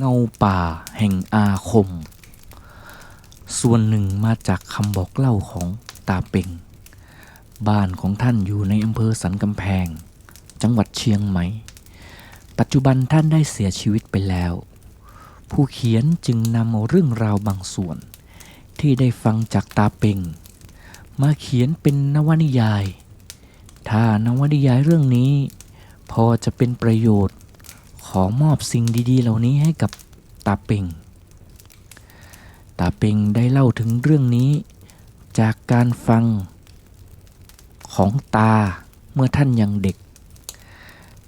เงาป่าแห่งอาคม ส่วนหนึ่งมาจากคำบอกเล่าของตาเป่ง บ้านของท่านอยู่ในอำเภอสันกำแพง จังหวัดเชียงใหม่ ปัจจุบันท่านได้เสียชีวิตไปแล้ว ผู้เขียนจึงนำเอาเรื่องราวบางส่วน ที่ได้ฟังจากตาเป่ง มาเขียนเป็นนวนิยาย ถ้านวนิยายเรื่องนี้ พอจะเป็นประโยชน์ มอบสิ่งดีๆ เหล่านี้ให้กับตาเป่ง ตาเป่งได้เล่าถึงเรื่องนี้ จากการฟังของตาเมื่อท่านยังเด็ก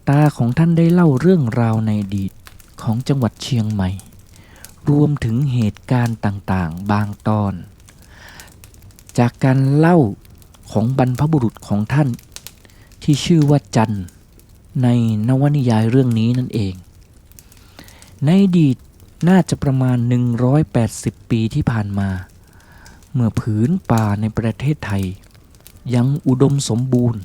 ตาของท่านได้เล่าเรื่องราวในอดีตของจังหวัดเชียงใหม่ รวมถึงเหตุการณ์ต่างๆ บางตอน จากการเล่าของบรรพบุรุษของท่าน ที่ชื่อว่าจันทร์ ในนวนิยายเรื่องนี้นั่นเอง ในอดีตน่าจะประมาณ 180 ปีที่ผ่านมา เมื่อผืนป่าในประเทศไทย ยังอุดมสมบูรณ์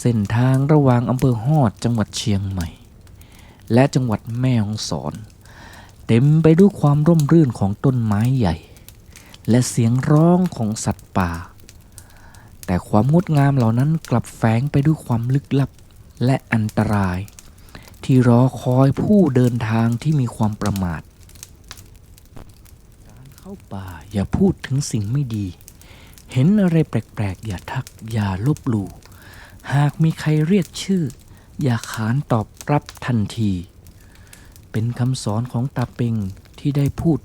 เส้นทางระหว่างอำเภอฮอดจังหวัดเชียงใหม่ และจังหวัดแม่ฮ่องสอน เต็มไปด้วยความร่มรื่นของต้นไม้ใหญ่ และเสียงร้องของสัตว์ป่า แต่ความงดงามเหล่านั้นกลับแฝงไปด้วยความลึกลับ และอันตราย ที่รอคอยผู้เดินทางที่มีความประมาท การเข้าป่าอย่าพูดถึงสิ่งไม่ดี เห็นอะไรแปลกๆ อย่าทักอย่าลบหลู่หากมีใครเรียกชื่อ อย่าขานตอบรับทันที เป็นคำสอนของตาเปงที่ได้พูด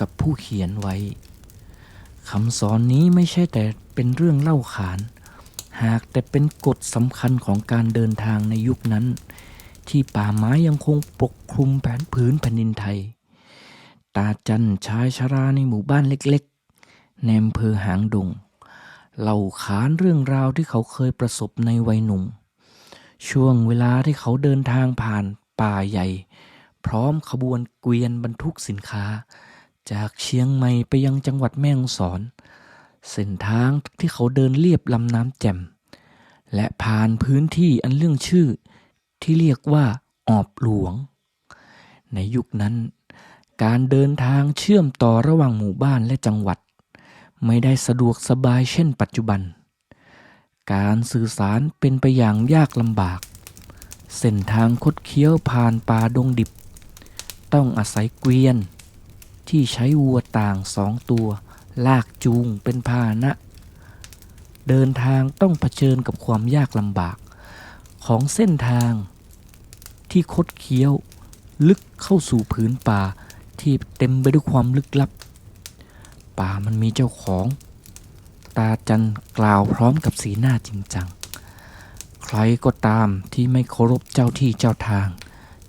กับผู้เขียนไว้คำสอนนี้ไม่ใช่แต่เป็นเรื่องเล่าขาน หากแต่เป็นกฎสำคัญของการเดินทางในยุคนั้น ที่ป่าไม้ยังคงปกคลุมแผ่นผืนแผ่นดินไทย ตาจันชายชราในหมู่บ้านเล็กๆ ในอำเภอหางดงเล่าขานเรื่องราวที่เขาเคยประสบในวัยหนุ่ม ช่วงเวลาที่เขาเดินทางผ่านป่าใหญ่ พร้อมขบวนเกวียนบรรทุกสินค้า จากเชียงใหม่ไปยังจังหวัดแม่ฮ่องสอน เส้นทางที่เขาเดินเลียบลำน้ำแจ่ม และผ่านพื้นที่อันเรื่องชื่อที่เรียกว่าออบหลวง ในยุคนั้น การเดินทางเชื่อมต่อระหว่างหมู่บ้านและจังหวัด ไม่ได้สะดวกสบายเช่นปัจจุบัน การสื่อสารเป็นไปอย่างยากลำบาก เส้นทางคดเคี้ยวผ่านป่าดงดิบ ต้องอาศัยเกวียน ที่ใช้วัวต่างสองตัว ลากจูงเป็นพาหนะ เดินทางต้องเผชิญกับความยากลำบาก ของเส้นทางที่คดเคี้ยว ลึกเข้าสู่ผืนป่าที่เต็มไปด้วยความลึกลับ ป่ามันมีเจ้าของ ตาจันกล่าวพร้อมกับสีหน้าจริงจัง ใครก็ตามที่ไม่เคารพเจ้าที่เจ้าทาง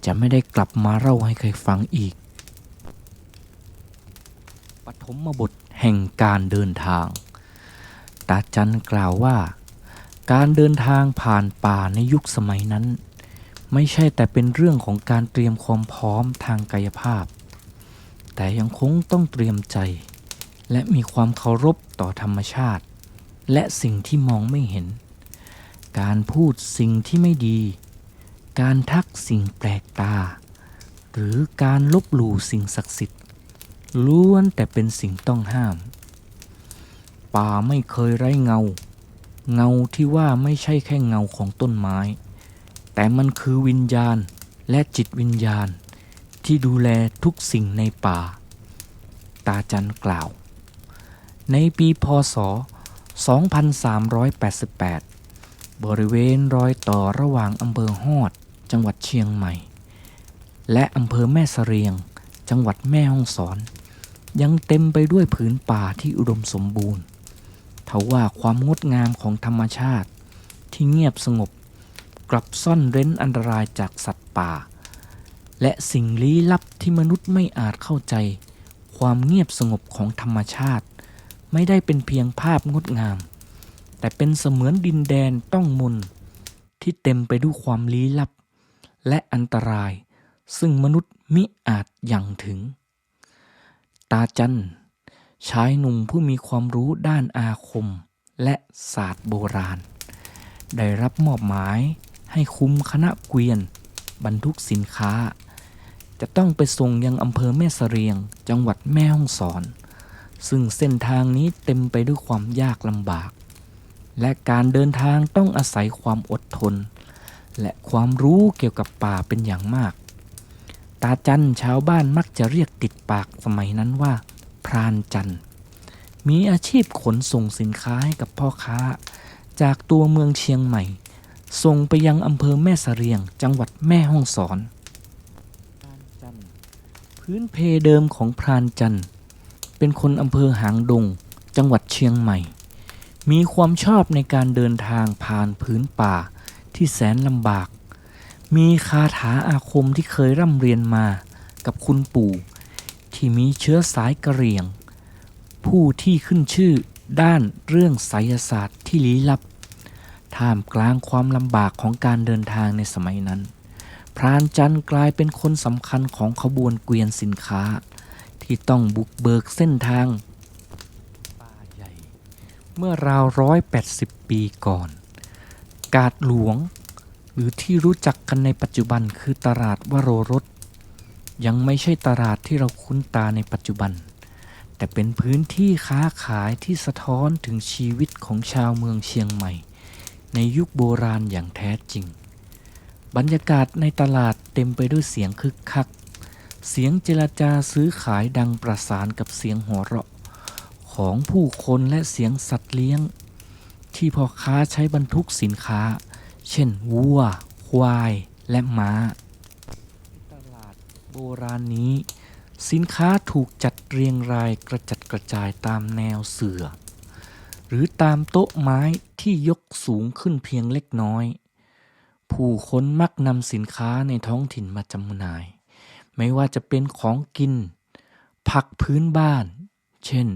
จะไม่ได้กลับมาเล่าให้ใครฟังอีก ปฐมบทแห่งการเดินทาง ตาจันกล่าวว่า การเดินทางผ่านป่าในยุคสมัยนั้น ไม่ใช่แต่เป็นเรื่องของการเตรียมความพร้อมทางกายภาพ แต่ยังคงต้องเตรียมใจ และมีความเคารพต่อธรรมชาติ และสิ่งที่มองไม่เห็น การพูดสิ่งที่ไม่ดี การทักสิ่งแปลกตา หรือการลบหลู่สิ่งศักดิ์สิทธิ์ล้วนแต่เป็นสิ่งต้องห้าม ป่าไม่เคยไร้เงา เงาที่ว่าไม่ใช่แค่เงาของต้นไม้ แต่มันคือวิญญาณและจิตวิญญาณ ที่ดูแลทุกสิ่งในป่า ตาจันกล่าว ในปีพศ 2388 บริเวณรอยต่อระหว่างอำเภอฮอด จังหวัดเชียงใหม่ และอำเภอแม่เสรียง จังหวัดแม่ฮ่องสอนยังเต็มไปด้วยผืนป่าที่อุดมสมบูรณ์ ทว่าความงดงามของธรรมชาติ ที่เงียบสงบ กลับซ่อนเร้นอันตรายจากสัตว์ป่า และสิ่งลี้ลับที่มนุษย์ไม่อาจเข้าใจ ความเงียบสงบของธรรมชาติ ไม่ได้เป็นเพียงภาพงดงาม แต่เป็นเสมือนดินแดนต้องมนที่เต็มไปด้วยความลี้ลับ และอันตราย ซึ่งมนุษย์มิอาจยังถึง ตาจัน ชายหนุ่มผู้มีความรู้ด้านอาคม และศาสตร์โบราณ ได้รับมอบหมายให้คุมคณะเกวียน บรรทุกสินค้า จะต้องไปส่งยังอำเภอแม่เสรียง จังหวัดแม่ฮ่องสอน ซึ่งเส้นทางนี้เต็มไปด้วยความยากลำบาก และการเดินทางต้องอาศัยความอดทน และความรู้เกี่ยวกับป่าเป็นอย่างมาก ตาจันชาวบ้านมักจะเรียกติดปากสมัยนั้นว่า พรานจันมีอาชีพขนส่งสินค้าให้กับพ่อค้า จากตัวเมืองเชียงใหม่ ส่งไปยังอำเภอแม่เสรียง จังหวัดแม่ฮ่องสอนพื้นเพเดิมของพรานจันทร์ เป็นคนอำเภอหางดง จังหวัดเชียงใหม่ มีความชอบในการเดินทางผ่านพื้นป่าที่แสนลำบาก มีคาถาอาคมที่เคยร่ำเรียนมากับคุณปู่ ที่มีเชื้อสายกะเหรี่ยง ผู้ที่ขึ้นชื่อด้านเรื่องไสยศาสตร์ที่ลี้ลับ ท่ามกลางความลำบากของการเดินทางในสมัยนั้น พรานจันทร์กลายเป็นคนสำคัญของขบวนเกวียนสินค้า ที่ต้องบุกเบิกเส้นทางป่าใหญ่ เมื่อราวร้อยแปดสิบปีก่อน กาดหลวง หรือที่รู้จักกันในปัจจุบันคือตลาดวโรรส ยังไม่ใช่ตลาดที่เราคุ้นตาในปัจจุบัน แต่เป็นพื้นที่ค้าขายที่สะท้อนถึงชีวิตของชาวเมืองเชียงใหม่ ในยุคโบราณอย่างแท้จริง บรรยากาศในตลาดเต็มไปด้วยเสียงคึกคัก เสียงเจรจาซื้อขายดังประสานกับเสียงหัวเราะ ของผู้คนและเสียงสัตว์เลี้ยง ที่พ่อค้าใช้บรรทุกสินค้า เช่นวัว ควาย และม้าตลา โบราณนี้ สินค้าถูกจัดเรียงรายกระจัดกระจายตามแนวเสือหรือตามโต๊ะไม้ที่ยกสูงขึ้นเพียงเล็กน้อย ผู้คนมักนำสินค้าในท้องถิ่นมาจำหน่าย ไม่ว่าจะเป็นของกิน ผักพื้นบ้าน เช่น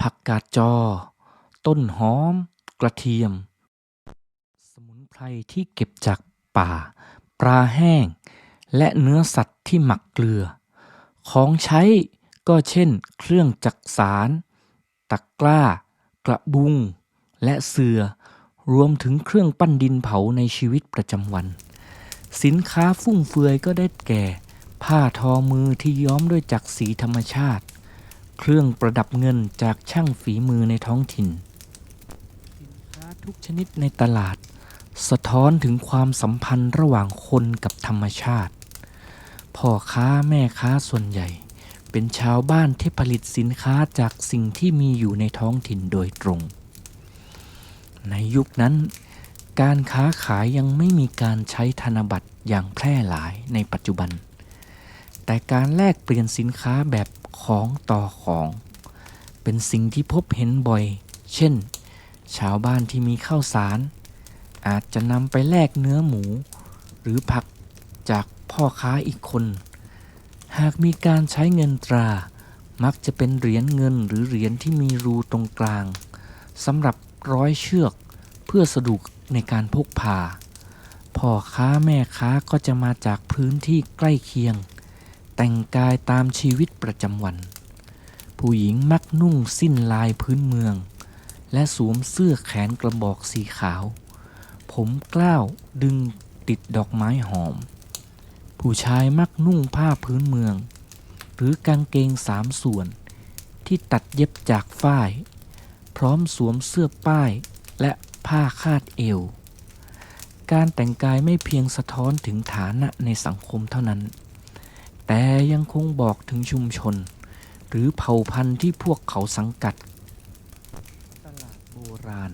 ผักกาดจอ ต้นหอม กระเทียม สมุนไพรที่เก็บจากป่า ปลาแห้ง และเนื้อสัตว์ที่หมักเกลือ ของใช้ก็เช่น เครื่องจักสารตะกร้า กระบุง และเสือ รวมถึงเครื่องปั้นดินเผาในชีวิตประจำวัน สินค้าฟุ่มเฟือยก็ได้แก่ ผ้าทอมือที่ย้อมด้วยจักรสีธรรมชาติ เครื่องประดับเงินจากช่างฝีมือในท้องถิ่น สินค้าทุกชนิดในตลาด สะท้อนถึงความสัมพันธ์ระหว่างคนกับธรรมชาติ พ่อค้าแม่ค้าส่วนใหญ่ เป็นชาวบ้านที่ผลิตสินค้าจากสิ่งที่มีอยู่ในท้องถิ่นโดยตรง ในยุคนั้น การค้าขายยังไม่มีการใช้ธนบัตรอย่างแพร่หลายในปัจจุบัน แต่การแลกเปลี่ยนสินค้าแบบของต่อของ เป็นสิ่งที่พบเห็นบ่อย เช่น ชาวบ้านที่มีข้าวสาร อาจจะนำไปแลกเนื้อหมู หรือผักจาก พ่อค้าอีกคน หากมีการใช้เงินตรา มักจะเป็นเหรียญเงินหรือเหรียญที่มีรูตรงกลางสำหรับร้อยเชือกเพื่อสะดวกในการพกพาพ่อค้าแม่ค้าก็จะมาจากพื้นที่ใกล้เคียง แต่งกายตามชีวิตประจำวัน ผู้หญิงมักนุ่งสิ้นลายพื้นเมือง และสวมเสื้อแขนกระบอกสีขาว ผมกล้าวดึงติดดอกไม้หอม ผู้ชายมักนุ่งผ้าพื้นเมือง หรือกางเกงสามส่วน ที่ตัดเย็บจากฝ้าย พร้อมสวมเสื้อป้ายและผ้าคาดเอว การแต่งกายไม่เพียงสะท้อนถึงฐานะในสังคมเท่านั้น แต่ยังคงบอกถึงชุมชน หรือเผ่าพันธุ์ที่พวกเขาสังกัด ตลาดโบราณ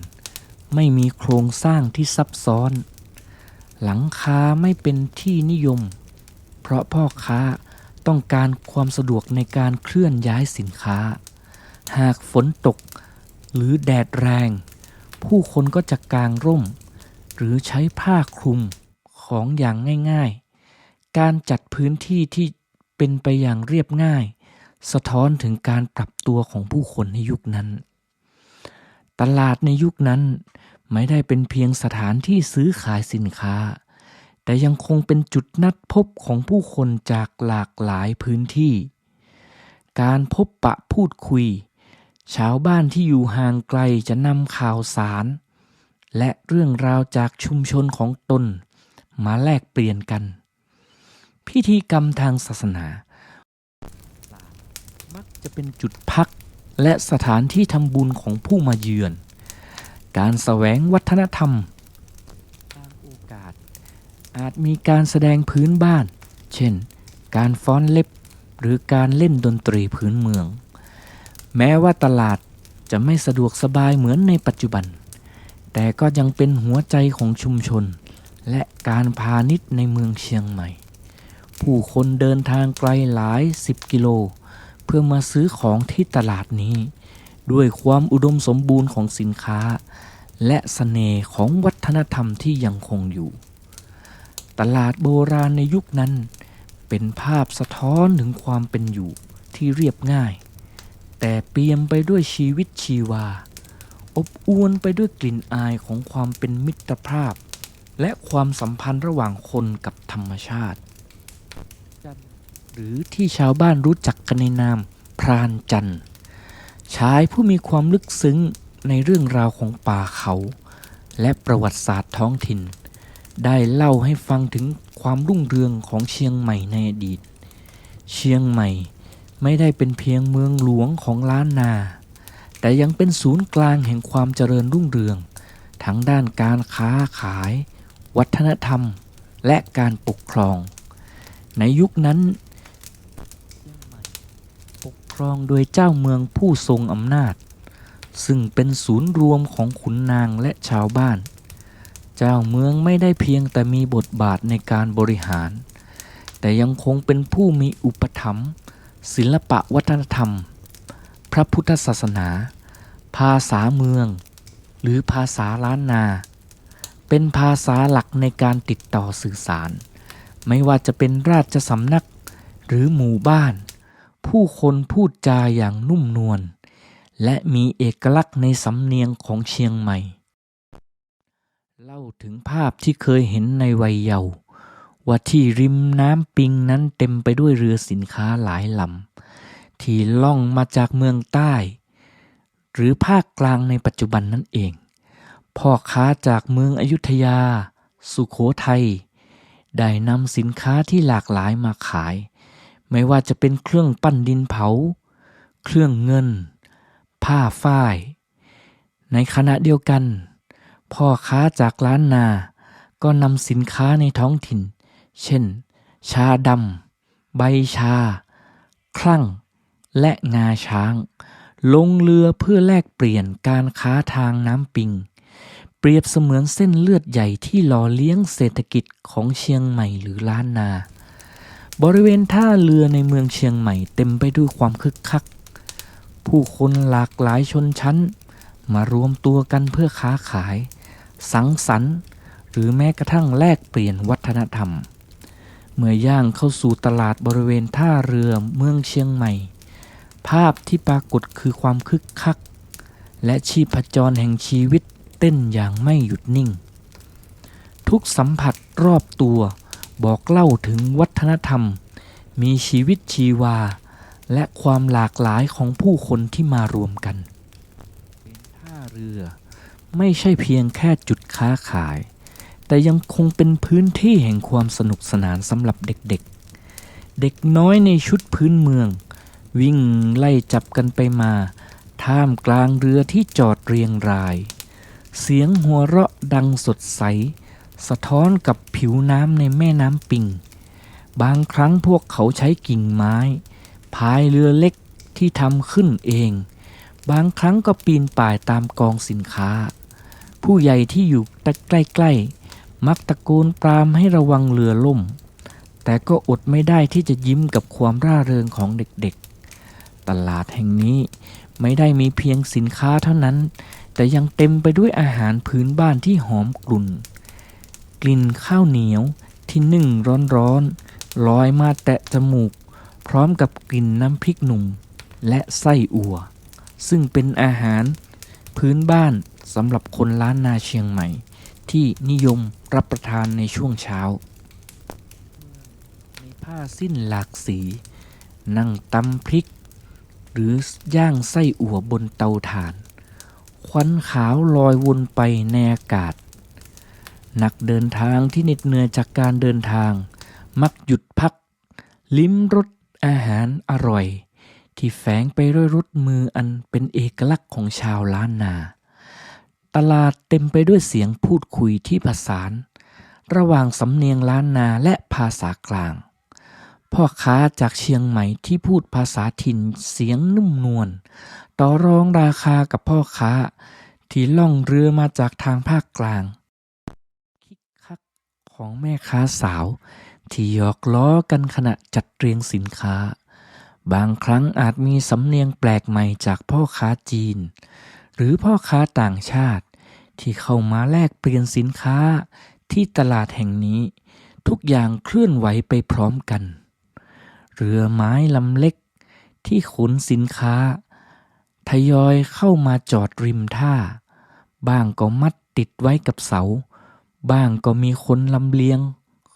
ไม่มีโครงสร้างที่ซับซ้อน หลังคาไม่เป็นที่นิยม เพราะพ่อค้าต้องการความสะดวกในการเคลื่อนย้ายสินค้า หากฝนตกหรือแดดแรง ผู้คนก็จะกางร่ม หรือใช้ผ้าคลุมของอย่างง่ายๆ การจัดพื้นที่ที่เป็นไปอย่างเรียบง่าย สะท้อนถึงการปรับตัวของผู้คนในยุคนั้น ตลาดในยุคนั้นไม่ได้เป็นเพียงสถานที่ซื้อขายสินค้า แต่ยังคงเป็นจุดนัดพบของผู้คนจากหลากหลายพื้นที่ การพบปะพูดคุย ชาวบ้านที่อยู่ห่างไกลจะนำข่าวสาร และเรื่องราวจากชุมชนของตน มาแลกเปลี่ยนกัน พิธีกรรมทางศาสนา มักจะเป็นจุดพักและสถานที่ทำบุญของผู้มาเยือน การแสวงวัฒนธรรม อาจมีการแสดงพื้นบ้าน เช่น การฟ้อนเล็บ หรือการเล่นดนตรีพื้นเมือง แม้ว่าตลาดจะไม่สะดวกสบายเหมือนในปัจจุบัน แต่ก็ยังเป็นหัวใจของชุมชน และการพาณิชย์ในเมืองเชียงใหม่ ผู้คนเดินทางไกลหลายสิบกิโล เพื่อมาซื้อของที่ตลาดนี้ ด้วยความอุดมสมบูรณ์ของสินค้า และสเสน่ห์ของวัฒนธรรมที่ยังคงอยู่ ตลาดโบราณในยุคนั้น เป็นภาพสะท้อนถึงความเป็นอยู่ที่เรียบง่าย แต่เปี่ยมไปด้วยชีวิตชีวา อบอวลไปด้วยกลิ่นอายของความเป็นมิตรภาพ และความสัมพันธ์ระหว่างคนกับธรรมชาติ หรือที่ชาวบ้านรู้จักกันในนามพรานจันทร์ชายผู้มีความลึกซึ้งในเรื่องราวของป่าเขา และประวัติศาสตร์ท้องถิ่น ได้เล่าให้ฟังถึงความรุ่งเรืองของเชียงใหม่ในอดีต เชียงใหม่ไม่ได้เป็นเพียงเมืองหลวงของล้านนา แต่ยังเป็นศูนย์กลางแห่งความเจริญรุ่งเรือง ทั้งด้านการค้าขาย วัฒนธรรม และการปกครอง ในยุคนั้นปกครองโดยเจ้าเมืองผู้ทรงอำนาจ ซึ่งเป็นศูนย์รวมของขุนนางและชาวบ้าน เจ้าเมืองไม่ได้เพียงแต่มีบทบาทในการบริหาร แต่ยังคงเป็นผู้มีอุปถัมภ์ศิลปะวัฒนธรรม พระพุทธศาสนา ภาษาเมือง หรือภาษาล้านนา เป็นภาษาหลักในการติดต่อสื่อสาร ไม่ว่าจะเป็นราชสำนักหรือหมู่บ้าน ผู้คนพูดจาอย่างนุ่มนวลและมีเอกลักษณ์ในสำเนียงของเชียงใหม่ เล่าถึงภาพที่เคยเห็นในวัยเยาว์ว่าที่ริมน้ำปิงนั้นเต็มไปด้วยเรือสินค้าหลายลำที่ล่องมาจากเมืองใต้ หรือภาคกลางในปัจจุบันนั่นเอง พ่อค้าจากเมืองอยุธยา สุโขทัยได้นำสินค้าที่หลากหลายมาขาย ไม่ว่าจะเป็นเครื่องปั้นดินเผา เครื่องเงิน ผ้าฝ้าย ในขณะเดียวกัน พ่อค้าจากล้านนา ก็นำสินค้าในท้องถิ่น เช่น ชาดำ ใบชา คลั่ง และงาช้าง ลงเรือเพื่อแลกเปลี่ยนการค้าทางน้ำปิง เปรียบเสมือนเส้นเลือดใหญ่ที่หล่อเลี้ยงเศรษฐกิจของเชียงใหม่หรือล้านนา บริเวณท่าเรือในเมืองเชียงใหม่เต็มไปด้วยความคึกคัก ผู้คนหลากหลายชนชั้นมารวมตัวกันเพื่อค้าขาย สังสรรค์ หรือแม้กระทั่งแลกเปลี่ยนวัฒนธรรม เมื่อย่างเข้าสู่ตลาดบริเวณท่าเรือเมืองเชียงใหม่ ภาพที่ปรากฏคือความคึกคัก และชีพจรแห่งชีวิตเต้นอย่างไม่หยุดนิ่ง ทุกสัมผัสรอบตัวบอกเล่าถึงวัฒนธรรม มีชีวิตชีวา และความหลากหลายของผู้คนที่มารวมกัน ไม่ใช่เพียงแค่จุดค้าขาย แต่ยังคงเป็นพื้นที่แห่งความสนุกสนานสำหรับเด็กๆ เด็กน้อยในชุดพื้นเมือง วิ่งไล่จับกันไปมา ท่ามกลางเรือที่จอดเรียงราย เสียงหัวเราะดังสดใส สะท้อนกับผิวน้ำในแม่น้ำปิง บางครั้งพวกเขาใช้กิ่งไม้พายเรือเล็กที่ทำขึ้นเอง บางครั้งก็ปีนป่ายตามกองสินค้า ผู้ใหญ่ที่อยู่ใกล้ๆ มักตะโกนปรามให้ระวังเรือล่ม แต่ก็อดไม่ได้ที่จะยิ้มกับความร่าเริงของเด็กๆ ตลาดแห่งนี้ไม่ได้มีเพียงสินค้าเท่านั้น แต่ยังเต็มไปด้วยอาหารพื้นบ้านที่หอมกลุ่น กลิ่นข้าวเหนียวที่นึ่งร้อนๆลอยมาแตะจมูก พร้อมกับกลิ่นน้ำพริกหนุ่ม และไส้อั่วซึ่งเป็นอาหารพื้นบ้าน สำหรับคนล้านนาเชียงใหม่ ที่นิยมรับประทานในช่วงเช้า ในผ้าสิ้นหลากสี นั่งตำพริก หรือย่างไส้อั่วบนเตาถ่าน ควันขาวลอยวนไปในอากาศ นักเดินทางที่เหน็ดเหนื่อยจากการเดินทาง มักหยุดพัก ลิ้มรสอาหารอร่อยที่แฝงไปด้วยรสมืออันเป็นเอกลักษณ์ของชาวล้านนา ตลาดเต็มไปด้วยเสียงพูดคุยที่ผสาน ระหว่างสำเนียงล้านนาและภาษากลาง พ่อค้าจากเชียงใหม่ที่พูดภาษาถิ่นเสียงนุ่มนวลต่อรองราคากับพ่อค้า ที่ล่องเรือมาจากทางภาคกลาง คิกคักของแม่ค้าสาว ที่หยอกล้อกันขณะจัดเรียงสินค้า บางครั้งอาจมีสำเนียงแปลกใหม่จากพ่อค้าจีน หรือพ่อค้าต่างชาติ ที่เข้ามาแลกเปลี่ยนสินค้าที่ตลาดแห่งนี้ ทุกอย่างเคลื่อนไหวไปพร้อมกัน เรือไม้ลำเล็กที่ขนสินค้า ทยอยเข้ามาจอดริมท่า บ้างก็มัดติดไว้กับเสา บ้างก็มีคนลำเลียง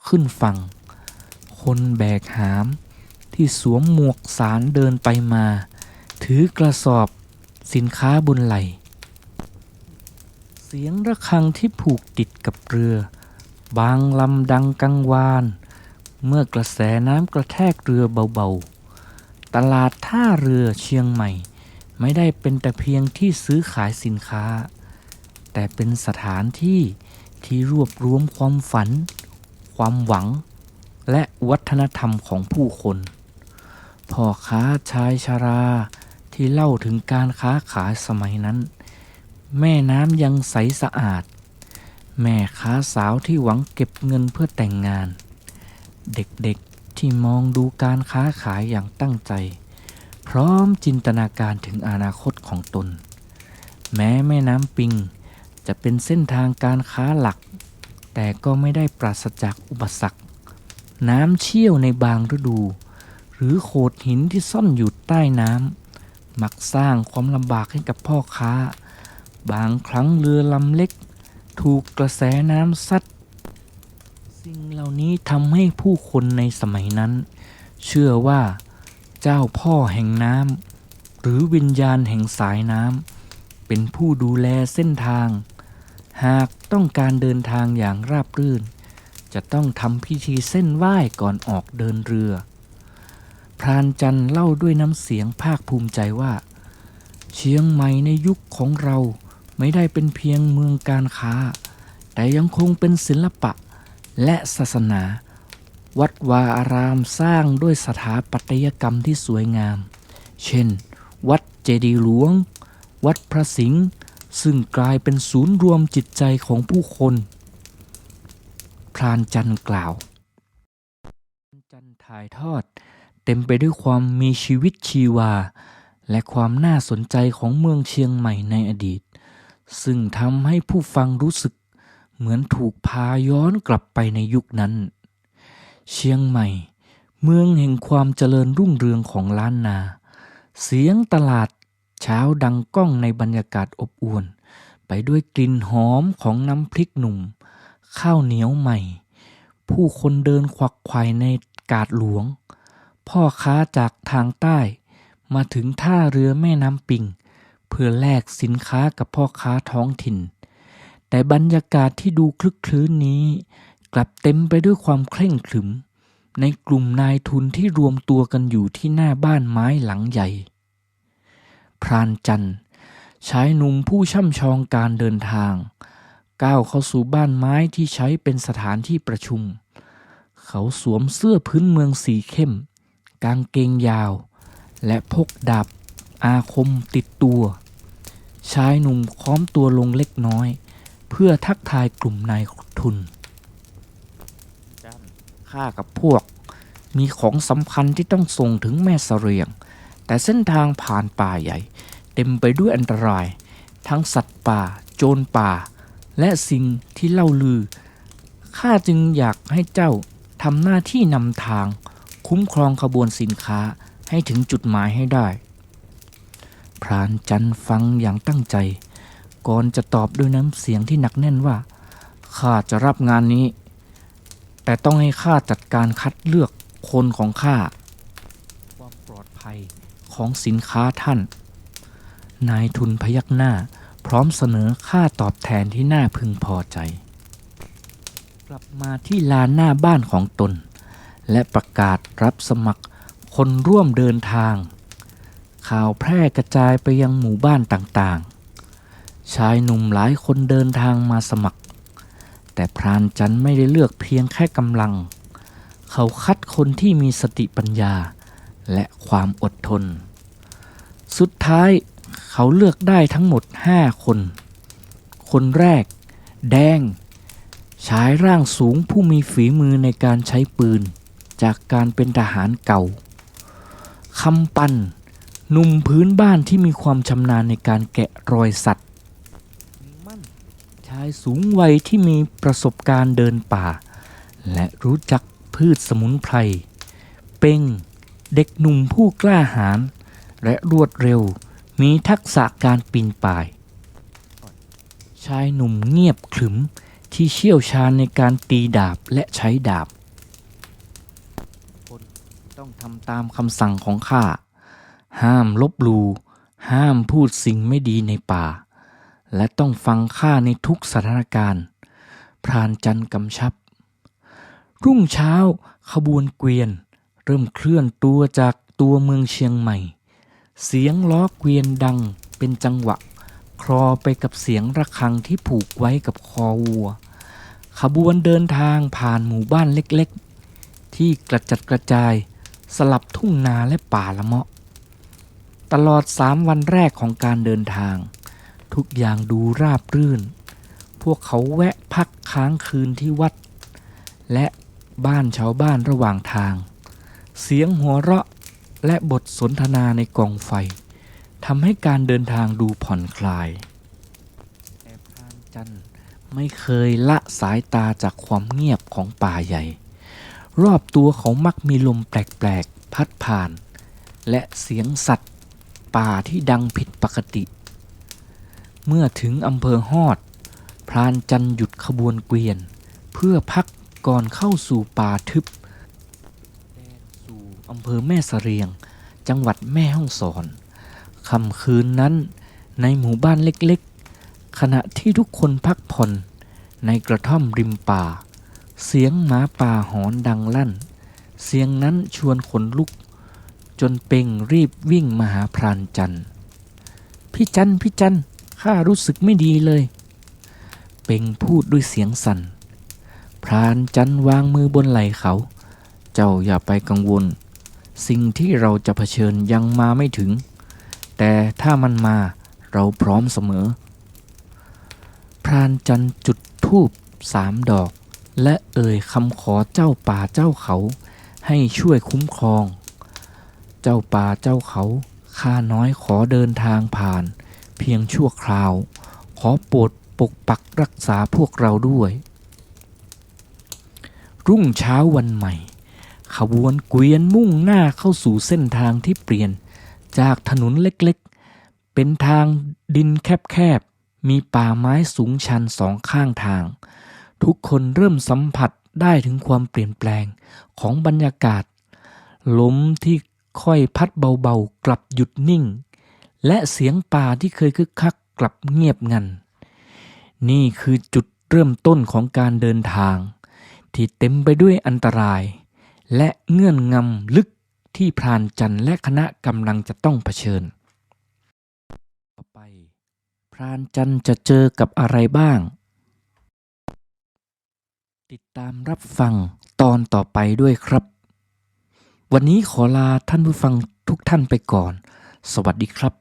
ขึ้นฝั่ง คนแบกหามที่สวมหมวกสารเดินไปมา ถือกระสอบ สินค้าบนไหล เสียงระฆังที่ผูกติดกับเรือ บางลำดังกังวาน เมื่อกระแสน้ำกระแทกเรือเบาๆ ตลาดท่าเรือเชียงใหม่ ไม่ได้เป็นแต่เพียงที่ซื้อขายสินค้า แต่เป็นสถานที่ที่รวบรวมความฝัน ความหวัง และวัฒนธรรมของผู้คน พ่อค้าชายชารา ที่เล่าถึงการค้าขายสมัยนั้น แม่น้ำยังใสสะอาด แม่ค้าสาวที่หวังเก็บเงินเพื่อแต่งงาน เด็กๆที่มองดูการค้าขายอย่างตั้งใจ พร้อมจินตนาการถึงอนาคตของตน แม้แม่น้ำปิงจะเป็นเส้นทางการค้าหลัก แต่ก็ไม่ได้ปราศจากอุปสรรค น้ำเชี่ยวในบางฤดู หรือโขดหินที่ซ่อนอยู่ใต้น้ำ มักสร้างความลำบากให้กับพ่อค้า บางครั้งเรือลำเล็ก ถูกกระแสน้ำซัด สิ่งเหล่านี้ทำให้ผู้คนในสมัยนั้น เชื่อว่าเจ้าพ่อแห่งน้ำหรือวิญญาณแห่งสายน้ำเป็นผู้ดูแลเส้นทาง หากต้องการเดินทางอย่างราบรื่น จะต้องทำพิธีเส้นไหว้ก่อนออกเดินเรือ พรานจันเล่าด้วยน้ำเสียงภาคภูมิใจว่า เชียงใหม่ในยุคของเราไม่ได้เป็นเพียงเมืองการค้า แต่ยังคงเป็นศิลปะและศาสนา วัดวาอารามสร้างด้วยสถาปัตยกรรมที่สวยงาม เช่น วัดเจดีย์หลวง วัดพระสิงห์ซึ่งกลายเป็นศูนย์รวมจิตใจของผู้คน พรานจันกล่าว จันทร์ถ่ายทอด เต็มไปด้วยความมีชีวิตชีวา และความน่าสนใจของเมืองเชียงใหม่ในอดีต ซึ่งทำให้ผู้ฟังรู้สึกเหมือนถูกพาย้อนกลับไปในยุคนั้น เชียงใหม่ เมืองแห่งความเจริญรุ่งเรืองของล้านนา เสียงตลาดเช้าดังก้องในบรรยากาศอบอวลไปด้วยกลิ่นหอมของน้ำพริกหนุ่ม ข้าวเหนียวใหม่ ผู้คนเดินควักไขว่ในกาดหลวง พ่อค้าจากทางใต้ มาถึงท่าเรือแม่น้ำปิง เพื่อแลกสินค้ากับพ่อค้าท้องถิ่น แต่บรรยากาศที่ดูคลึกคลื้นนี้ กลับเต็มไปด้วยความเคร่งขรึม ในกลุ่มนายทุนที่รวมตัวกันอยู่ที่หน้าบ้านไม้หลังใหญ่ พรานจันทร์ชายหนุ่มผู้ช่ำชองการเดินทาง ก้าวเข้าสู่บ้านไม้ที่ใช้เป็นสถานที่ประชุม เขาสวมเสื้อพื้นเมืองสีเข้ม กางเกงยาว และพกดาบอาคมติดตัว ชายหนุ่มค้อมตัวลงเล็กน้อย เพื่อทักทายกลุ่มนายทุนข้ากับพวก มีของสำคัญที่ต้องส่งถึงแม่เสรียง แต่เส้นทางผ่านป่าใหญ่ เต็มไปด้วยอันตราย ทั้งสัตว์ป่า โจรป่า และสิ่งที่เล่าลือข้าจึงอยากให้เจ้าทำหน้าที่นำทาง คุ้มครองขบวนสินค้าให้ถึงจุดหมายให้ได้ พรานจันฟังอย่างตั้งใจ ก่อนจะตอบด้วยน้ำเสียงที่หนักแน่นว่า ข้าจะรับงานนี้ แต่ต้องให้ข้าจัดการคัดเลือกคนของข้า ความปลอดภัยของสินค้าท่าน นายทุนพยักหน้า พร้อมเสนอค่าตอบแทนที่น่าพึงพอใจ กลับมาที่ลานหน้าบ้านของตน และประกาศรับสมัครคนร่วมเดินทาง ข่าวแพร่กระจายไปยังหมู่บ้านต่างๆ ชายหนุ่มหลายคนเดินทางมาสมัคร แต่พรานจันทร์ไม่ได้เลือกเพียงแค่กำลัง เขาคัดคนที่มีสติปัญญาและความอดทน สุดท้ายเขาเลือกได้ทั้งหมดห้าคน คนแรก แดง ชายร่างสูงผู้มีฝีมือในการใช้ปืน จากการเป็นทหารเก่าคำปันหนุ่มพื้นบ้านที่มีความชำนาญในการแกะรอยสัตว์ชายสูงวัยที่มีประสบการณ์เดินป่า และรู้จักพืชสมุนไพร เป้งเด็กหนุ่มผู้กล้าหาญและรวดเร็วมีทักษะการปีนป่าย ชายหนุ่มเงียบขรึมที่เชี่ยวชาญในการตีดาบและใช้ดาบ ต้องทำตามคำสั่งของข้า ห้ามลบลู ห้ามพูดสิ่งไม่ดีในป่า และต้องฟังข้าในทุกสถานการณ์ พรานจันทร์กำชับ รุ่งเช้าขบวนเกวียน เริ่มเคลื่อนตัวจากตัวเมืองเชียงใหม่ เสียงล้อเกวียนดังเป็นจังหวะ คลอไปกับเสียงระฆังที่ผูกไว้กับคอวัว ขบวนเดินทางผ่านหมู่บ้านเล็กๆ ที่กระจัดกระจาย สลับทุ่งนาและป่าละเมาะ ตลอดสามวันแรกของการเดินทาง ทุกอย่างดูราบรื่น พวกเขาแวะพักค้างคืนที่วัด และบ้านชาวบ้านระหว่างทาง เสียงหัวเราะและบทสนทนาในกองไฟทำให้การเดินทางดูผ่อนคลายแต่พรานจันทร์ไม่เคยละสายตาจากความเงียบของป่าใหญ่ รอบตัวเขามักมีลมแปลกๆ พัดผ่าน และเสียงสัตว์ ป่าที่ดังผิดปกติ เมื่อถึงอำเภอฮอด พรานจันหยุดขบวนเกวียน เพื่อพักก่อนเข้าสู่ป่าทึบสู่อำเภอแม่เสรียง จังหวัดแม่ฮ่องสอนค่ำคืนนั้นในหมู่บ้านเล็กๆ ขณะที่ทุกคนพักผ่อนในกระท่อมริมป่า เสียงหมาป่าหอนดังลั่น เสียงนั้นชวนขนลุก จนเป่งรีบวิ่งมาหาพรานจันทร์พี่จันทร์พี่จันทร์ข้ารู้สึกไม่ดีเลย เป่งพูดด้วยเสียงสั่น พรานจันทร์วางมือบนไหล่เขา เจ้าอย่าไปกังวล สิ่งที่เราจะเผชิญยังมาไม่ถึง แต่ถ้ามันมาเราพร้อมเสมอ พรานจันทร์จุดธูปสามดอก และเอ่ยคำขอเจ้าป่าเจ้าเขา ให้ช่วยคุ้มครอง เจ้าป่าเจ้าเขา ข้าน้อยขอเดินทางผ่าน เพียงชั่วคราว ขอโปรดปกปักรักษาพวกเราด้วย รุ่งเช้าวันใหม่ ขบวนเกวียนมุ่งหน้าเข้าสู่เส้นทางที่เปลี่ยนจากถนนเล็กๆ เป็นทางดินแคบๆ มีป่าไม้สูงชันสองข้างทาง ทุกคนเริ่มสัมผัสได้ถึงความเปลี่ยนแปลงของบรรยากาศ ลมที่ค่อยพัดเบาๆ กลับหยุดนิ่ง และเสียงป่าที่เคยคึกคักกลับเงียบงัน นี่คือจุดเริ่มต้นของการเดินทาง ที่เต็มไปด้วยอันตราย และเงื่อนงำลึกที่พรานจันทร์และคณะกำลังจะต้องเผชิญ ต่อไป พรานจันทร์จะเจอกับอะไรบ้าง ติดตามรับฟังตอนต่อไปด้วยครับ วันนี้ขอลาท่านผู้ฟังทุกท่านไปก่อน สวัสดีครับ